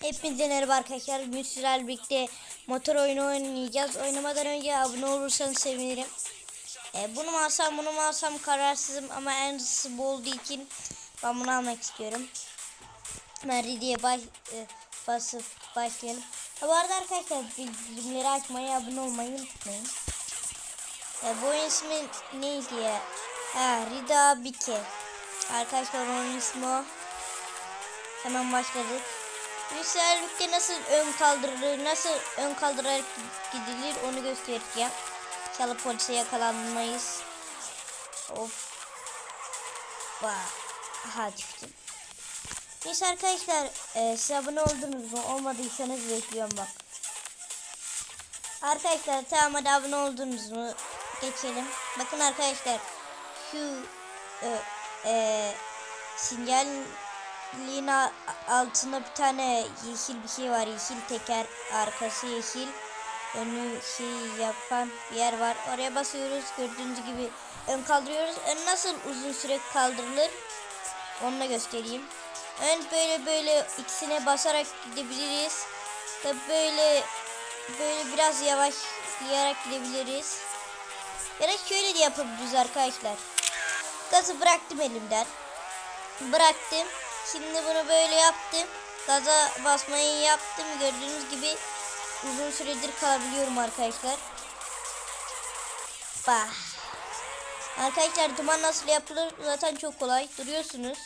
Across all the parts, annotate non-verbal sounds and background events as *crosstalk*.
Hepinize merhaba arkadaşlar. Bugün sizlerle birlikte motor oyunu oynayacağız. Oynamadan önce abone olursanız sevinirim. E, bunu mu alsam bunu mu alsam kararsızım ama en bu olduğu için ben bunu almak istiyorum. Hemen diye baş, e, basıp başlayalım. Ha, bu arada arkadaşlar bildirimleri açmayı abone olmayı unutmayın. E, bu oyun ismi neydi ya? Ha, Rida Bike. Arkadaşlar onun ismi o. Hemen başladık. Yüksellikte nasıl ön kaldırılır, nasıl ön kaldırarak gidilir onu göstereceğim. İnşallah polise yakalanmayız. Hoppa. Aha düştüm. Neyse arkadaşlar e, siz abone oldunuz mu? Olmadıysanız bekliyorum bak. Arkadaşlar tamam hadi abone oldunuz mu? Geçelim. Bakın arkadaşlar şu e, e, sinyal Lina altında bir tane yeşil bir şey var. Yeşil teker arkası yeşil. Önü şey yapan bir yer var. Oraya basıyoruz. Gördüğünüz gibi ön kaldırıyoruz. Ön nasıl uzun süre kaldırılır? Onu da göstereyim. Ön böyle böyle ikisine basarak gidebiliriz. Tabi böyle böyle biraz yavaşlayarak gidebiliriz. Ya da şöyle de yapabiliriz arkadaşlar. Gazı bıraktım elimden. Bıraktım. Şimdi bunu böyle yaptım. Gaza basmayı yaptım. Gördüğünüz gibi uzun süredir kalabiliyorum arkadaşlar. Bah. Arkadaşlar duman nasıl yapılır zaten çok kolay. Duruyorsunuz.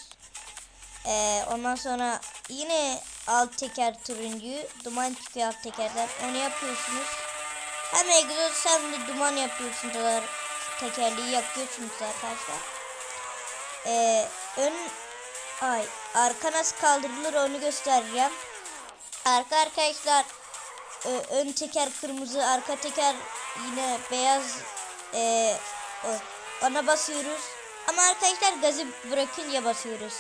Ee, ondan sonra yine alt teker turuncu. Duman çıkıyor alt tekerden. Onu yapıyorsunuz. Hem egzoz hem de duman yapıyorsunuz. Tekerleği yakıyorsunuz arkadaşlar. Ee, ön Ay arka nasıl kaldırılır onu göstereceğim. Arka arkadaşlar e, ön teker kırmızı arka teker yine beyaz e, ona basıyoruz. Ama arkadaşlar gazı bırakınca basıyoruz.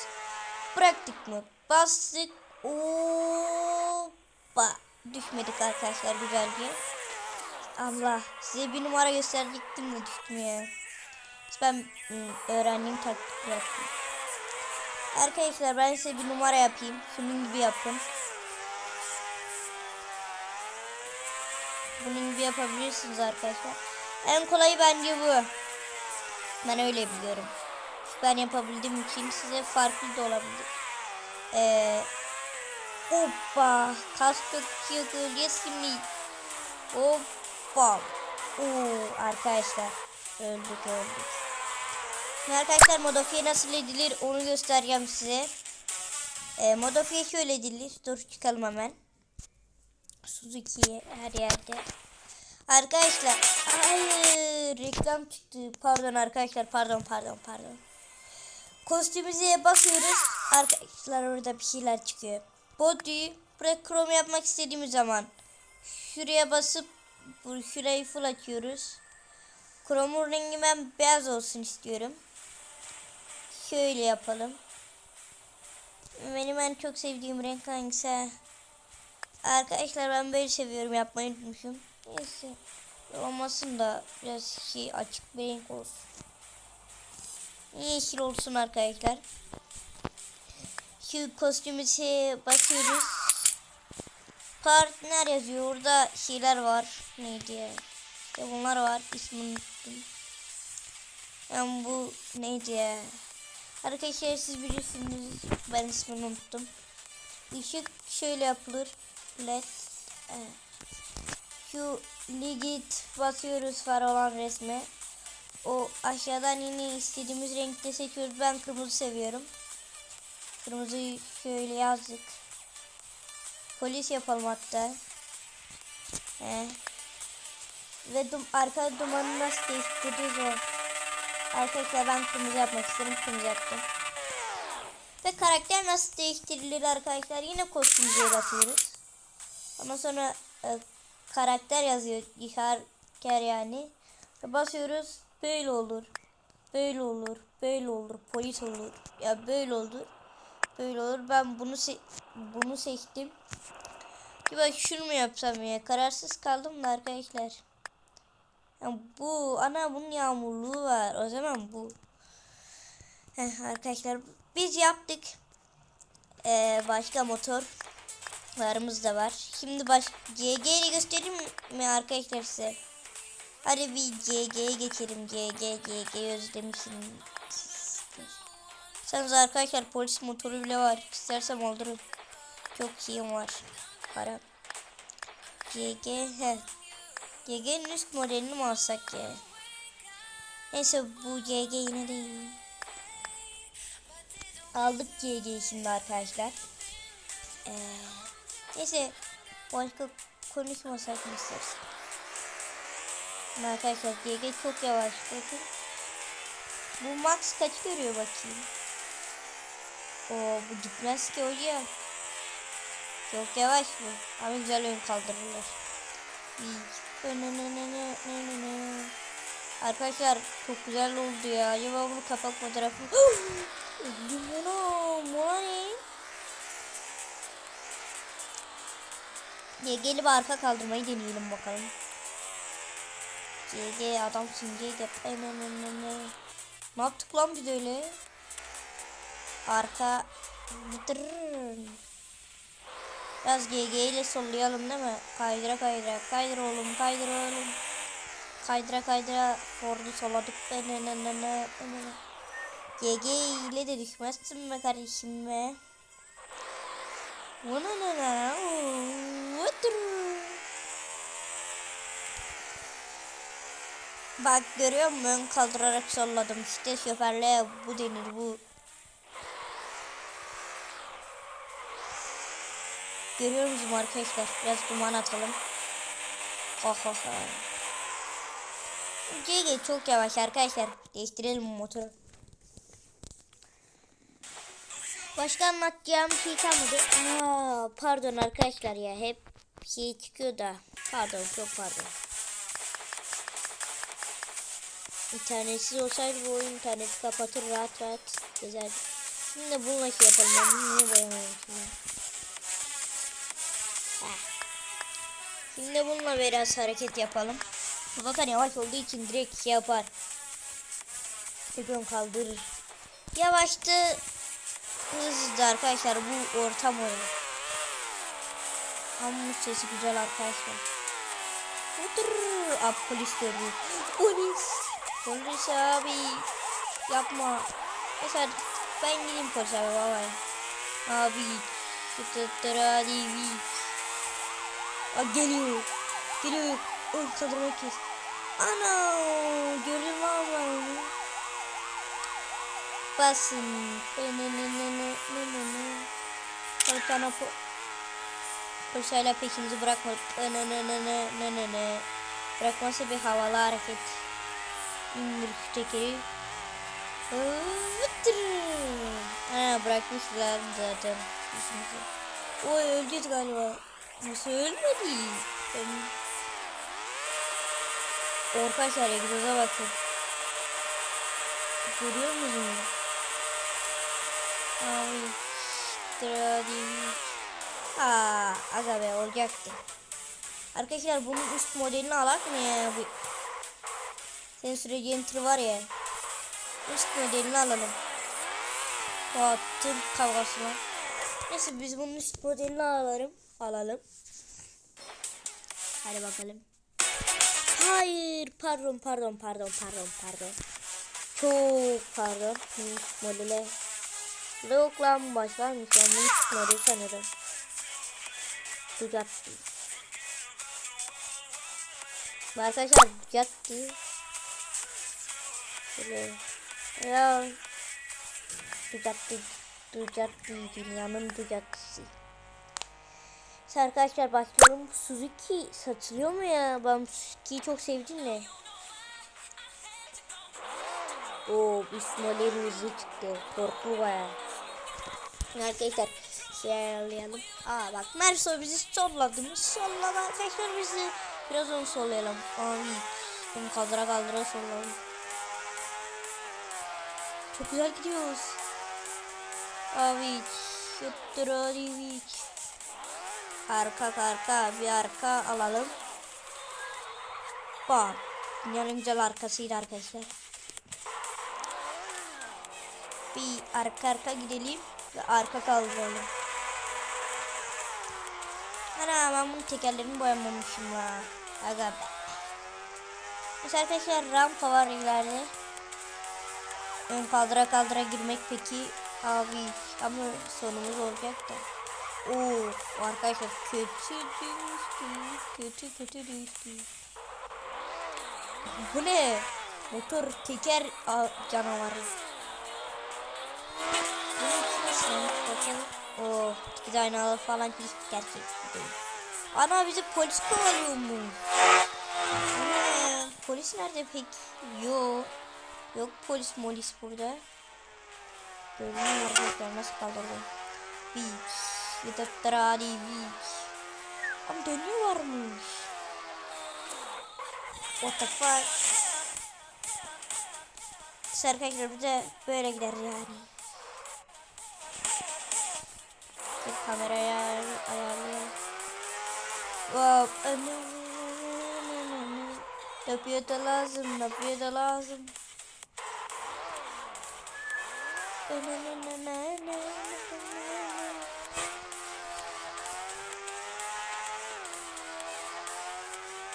Bıraktık mı? Bastık. Hoppa. Düşmedik arkadaşlar güzelce. Allah size bir numara gösterecektim de düştüm ya. Ben öğrendiğim taktik yaptım. Arkadaşlar ben size bir numara yapayım. Şunun gibi yapın. Bunun gibi yapabilirsiniz arkadaşlar. En kolayı bence bu. Ben öyle biliyorum. Ben yapabildiğim için size farklı da olabilir. Ee, hoppa. Kaskı yok şimdi. Hoppa. Oo, arkadaşlar. Öldük öldük. Arkadaşlar modifiye nasıl edilir onu göstereceğim size. E, modifiye şöyle edilir. Dur çıkalım hemen. Suzuki her yerde. Arkadaşlar hayır reklam çıktı. Pardon arkadaşlar pardon pardon pardon. Kostümüze basıyoruz. Arkadaşlar orada bir şeyler çıkıyor. Body buraya chrome yapmak istediğimiz zaman şuraya basıp şurayı full açıyoruz. Chrome'un rengi ben beyaz olsun istiyorum. Şöyle yapalım. Benim en çok sevdiğim renk hangisi? Arkadaşlar ben böyle seviyorum yapmayı unutmuşum. Neyse. Olmasın da biraz şey açık bir renk olsun. Yeşil olsun arkadaşlar. Şu kostümü şey bakıyoruz. Partner yazıyor. Orada şeyler var. Neydi ya? İşte bunlar var. İsmini unuttum. Yani bu neydi ya? Arkadaşlar siz bilirsiniz. Ben ismini unuttum. Işık şöyle yapılır. LED. Evet. Şu ligit basıyoruz far olan resme. O aşağıdan yine istediğimiz renkte seçiyoruz. Ben kırmızı seviyorum. Kırmızıyı şöyle yazdık. Polis yapalım hatta. He. Ve dum arka dumanı nasıl değiştiririz o. Arkadaşlar ben kırmızı yapmak istedim. Kırmızı yaptım. Ve karakter nasıl değiştirilir arkadaşlar? Yine kostümüze basıyoruz. Ondan sonra e, karakter yazıyor. Karakter yani. Basıyoruz. Böyle olur. Böyle olur. Böyle olur. Polis olur. Ya böyle olur. Böyle olur. Ben bunu se bunu seçtim. Ki bak şunu mu yapsam ya? Kararsız kaldım da arkadaşlar. Yani bu ana bunun yağmurluğu var. O zaman bu. Heh, arkadaşlar biz yaptık. Ee, başka motor. Varımız da var. Şimdi baş GG'yi göstereyim mi arkadaşlar size? Hadi bir GG'ye geçelim. GG GG özlemişim. Sanırım arkadaşlar polis motoru bile var. İstersem alırım. Çok şeyim var. Para. GG he. GG'nin üst modelini mi alsak ya? Neyse bu GG yine de iyi. Aldık GG'yi şimdi arkadaşlar. Ee, neyse başka konuşmasak mı istersen? Şimdi Arkadaşlar GG çok yavaş. Bakın. Bu max kaç görüyor bakayım. Oo bu gitmez ki hocam. Çok yavaş bu. Ama güzel ön kaldırırlar. Arkadaşlar çok güzel oldu ya. Acaba bunu kapak fotoğrafı... *gasps* Öldüm ona. Mona ne? Ya gelip arka kaldırmayı deneyelim bakalım. GG adamsın GG. Ne yaptık lan biz öyle? Arka Vıtırın. Biraz GG ile sollayalım değil mi? Kaydıra kaydıra. Kaydır oğlum kaydır oğlum. Kaydıra kaydıra Ford'u solladık. GG ile de düşmezsin be kardeşim be. Ne? Bak görüyor musun? Kaldırarak solladım. İşte şoförlüğe bu denir bu. Görüyor musunuz arkadaşlar? Biraz duman atalım. Ha ha ha. GG çok yavaş arkadaşlar. Değiştirelim motoru. Başka anlatacağım şey kalmadı. Aa, pardon arkadaşlar ya hep şey çıkıyor da. Pardon çok pardon. İnternetsiz olsaydı bu oyun interneti kapatır rahat rahat gezer. Şimdi bununla şey yapalım. Ben bunu niye boyamıyorum şimdi? Şimdi bununla biraz hareket yapalım. Bu Zaten yavaş olduğu için direkt şey yapar. Tekrar kaldırır. Yavaştı. Hızlı arkadaşlar bu ortam oyunu. Ama sesi güzel arkadaşlar. Abi polis gördü. Polis. Polis abi. Yapma. Mesela ben gideyim polis abi baba. Abi. Çıtır hadi. Aa, geliyor. Geliyor. Oh kaldırmak kes. Ana. Gördün mü abi onu? Basın. Kalkana po. Polisayla peşimizi bırakmadık. Bırakması bir havalı hareket. İndir tekeri. Ha bırakmışlar zaten. Oy öleceğiz galiba. Nasıl ölmedi? Ben... Arkadaşlar egzoza bakın. Görüyor musunuz? Abi. Tradi. Aa, aga be olacaktı. Arkadaşlar bunun üst modelini alak mı ya? Bu senin süreceğin tır var ya. Üst modelini alalım. Aa, tır kavgası var. Neyse biz bunun üst modelini alalım. Alalım. Hadi bakalım. Hayır, pardon, pardon, pardon, pardon, pardon. Çok pardon. Üst modele. Yok lan başlarmış. Ben bunu üst model sanırım. Bugatti. Arkadaşlar Bugatti. Böyle. Ya. Bugatti. Bugatti dünyanın Bugatti'si. Neyse Arkadaşlar başlıyorum. Suzuki satılıyor mu ya? Ben Suzuki'yi çok sevdim de. Oo hızlı çıktı. Korklu baya. Arkadaşlar şey ayarlayalım. Aa bak Merso bizi solladı. Solladı arkadaşlar bizi. Biraz onu sollayalım. Abi. Bunu kaldıra kaldıra sollayalım. Çok güzel gidiyoruz. Abi. Şuttur abi. Arka arka bir arka alalım. Bak. Dünyanın güzel arkasıydı arkadaşlar. Bir arka arka gidelim ve arka kaldıralım. Ana ben bunun tekerlerini boyamamışım la. Aga be. Mesela arkadaşlar rampa var ileride. Ön kaldıra kaldıra girmek peki abi ama sonumuz olacak da. Of arkadaşlar kötü düştü. Kötü kötü düştü. Bu ne? Motor teker canavarı. Oh bir aynalı falan hiç gerçek değil. Ana bizi polis kovalıyormuş. Ana polis nerede peki? Yok. Yok polis molis burada. Gördün mü arkadaşlar nasıl kaldırdı? Beach. Yıtıttıradi beach. Ama dönüyorlarmış. What the fuck? Arkadaşlar bir böyle gider yani. Bir kameraya ayarlayalım. Wow. Yapıyor da lazım, yapıyor da lazım.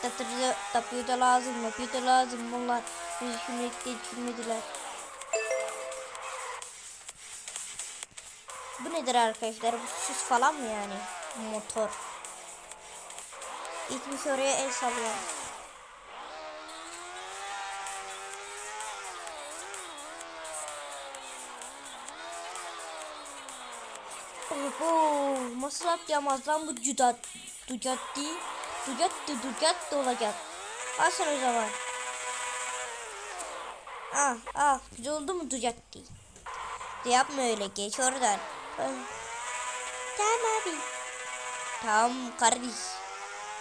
Tatırda yapıyor da lazım, yapıyor da lazım. Bunlar bizi değil, düşünmediler. Bu nedir arkadaşlar? Bu süs falan mı yani? Motor. Gitmiş oraya el sallıyor. Oho, nasıl atlayamaz lan bu Ducati, Ducati, Ducati olacak. Al sen o zaman. Ah, ah, güzel oldu mu Ducati? Yapma öyle, geç oradan. Tamam abi. Tamam kardeş.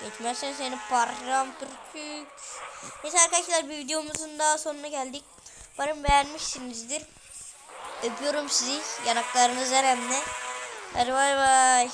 Geçmezsen seni param pürkük. Neyse arkadaşlar bir videomuzun daha sonuna geldik. Umarım beğenmişsinizdir. Öpüyorum sizi. Yanaklarınız önemli. Hadi bay bay.